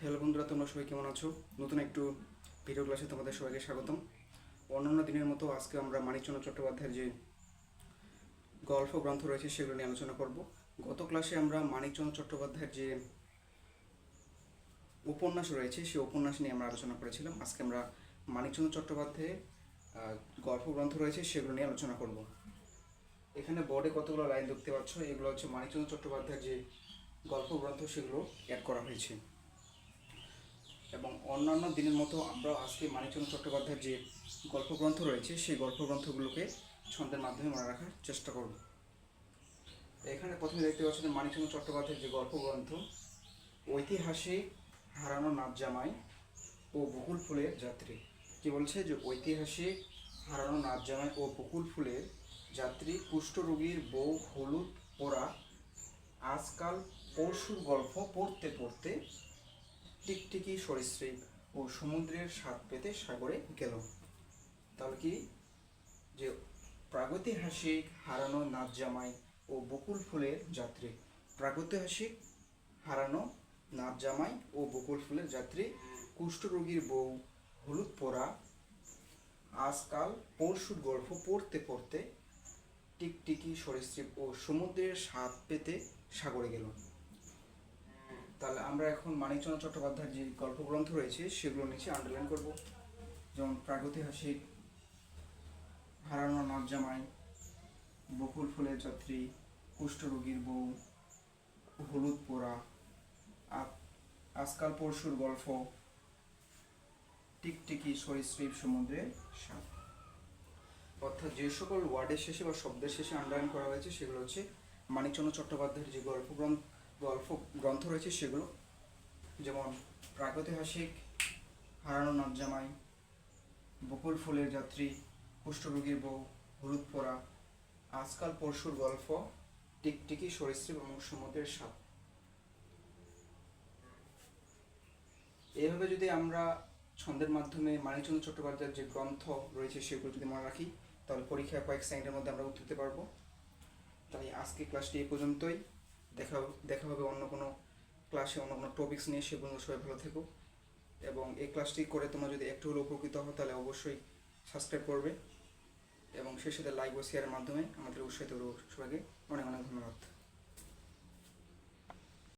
Hello বন্ধুরা, তোমরা সবাই কেমন আছো? নতুন একটু ভিডিও ক্লাসে তোমাদের সবাইকে স্বাগতম। অন্যান্য দিনের মতো আজকে আমরা মানিকচন্দ্র চট্টোপাধ্যায়ের যে গল্প গ্রন্থ রয়েছে, সেগুলো নিয়ে আলোচনা করব। গত ক্লাসে আমরা মানিকচন্দ্র চট্টোপাধ্যায়ের যে উপন্যাস রয়েছে, সেই উপন্যাস নিয়ে আমরা আলোচনা করেছিলাম। আজকে আমরা মানিকচন্দ্র চট্টোপাধ্যায়ের গল্প গ্রন্থ রয়েছে, সেগুলো নিয়ে আলোচনা করব। এখানে বোর্ডে কতগুলো লাইন দেখতে পাচ্ছ? এগুলো হচ্ছে মানিকচন্দ্র চট্টোপাধ্যায়ের যে গল্প গ্রন্থ, সেগুলো অ্যাড করা হয়েছে। এবং অন্যান্য দিনের মতো আমরা আজকে মানিকচন্দ্র চট্টোপাধ্যায়ের যে গল্প গ্রন্থ রয়েছে, সেই গল্প গ্রন্থগুলোকে ছন্দের মাধ্যমে মনে রাখার চেষ্টা করব। এখানে প্রথমে দেখতে পাচ্ছেন মানিকচন্দ্র চট্টোপাধ্যায়ের যে গল্প গ্রন্থ ঐতিহাসিক হারানো নাচ জামাই ও বকুল ফুলের যাত্রী। কি বলছে? যে ঐতিহাসিক হারানো নাচ জামাই ও বকুল ফুলের যাত্রী কুষ্ঠরোগীর বউ হলুদ পোড়া আজকাল পরশুর গল্প পড়তে পড়তে টিকটিকি, সরীসৃপ ও সমুদ্রের স্বাদ পেতে সাগরে গেল। তাহলে কি? যে প্রাগৈতিহাসিক হারানো নাচ জামাই ও বকুল ফুলের যাত্রী। প্রাগৈতিহাসিক হারানো নাচ জামাই ও বকুল ফুলের যাত্রী। কুষ্ঠরোগীর বউ, হলুদ পোড়া। আজকাল পরশুর গল্প পড়তে পড়তে টিকটিকি, সরীসৃপ ও সমুদ্রের স্বাদ পেতে সাগরে গেল। তাহলে আমরা এখন মানিকচন্দ্র চট্টোপাধ্যায়ের যে গল্পগ্রন্থ রয়েছে সেগুলো নিচে আন্ডারলাইন করব। যেমন প্রাগৈতিহাসিক হারানো নাচ জামাই বকুল ফুলের যাত্রী কুষ্ঠরোগীর বউ, হলুদ পোড়া আজকাল পরশুর গল্প, টিকটিকি সরীসৃপ সমুদ্রের সাপ। অর্থাৎ যে সকল ওয়ার্ডের শেষে বা শব্দের শেষে আন্ডারলাইন করা হয়েছে, সেগুলো হচ্ছে মানিকচন্দ্র চট্টোপাধ্যায়ের যে গল্প গ্রন্থ গল্প গ্রন্থ রয়েছে সেগুলো। যেমন প্রাগৈতিহাসিক হারানো নাচ জামাই, বকুল ফুলের যাত্রী, কুষ্ঠরোগীর বউ, হলুদ পোড়া আজকাল পরশুর গল্প, টিকটিকি, সরীসৃপ এবং সমুদ্রের সাপ। এইভাবে যদি আমরা ছন্দের মাধ্যমে মানিকচন্দ্র চট্টোপাধ্যায়ের যে গ্রন্থ রয়েছে সেগুলো যদি মনে রাখি, তাহলে পরীক্ষায় কয়েক সেকেন্ডের মধ্যে আমরা উত্তর দিতে পারব। তাই আজকে ক্লাসটি এই পর্যন্তই। দেখা দেখা হবে অন্য কোনো ক্লাসে অন্য কোনো টপিক্স নিয়ে। সে সবাই ভালো থেকো। এবং এই ক্লাসটি করে তোমার যদি একটু হলেও উপকৃত হও, তাহলে অবশ্যই সাবস্ক্রাইব করবে। এবং সেই সাথে লাইক ও শেয়ারের মাধ্যমে আমাদের উৎসাহিত করব সবাইকে। অনেক অনেক ধন্যবাদ।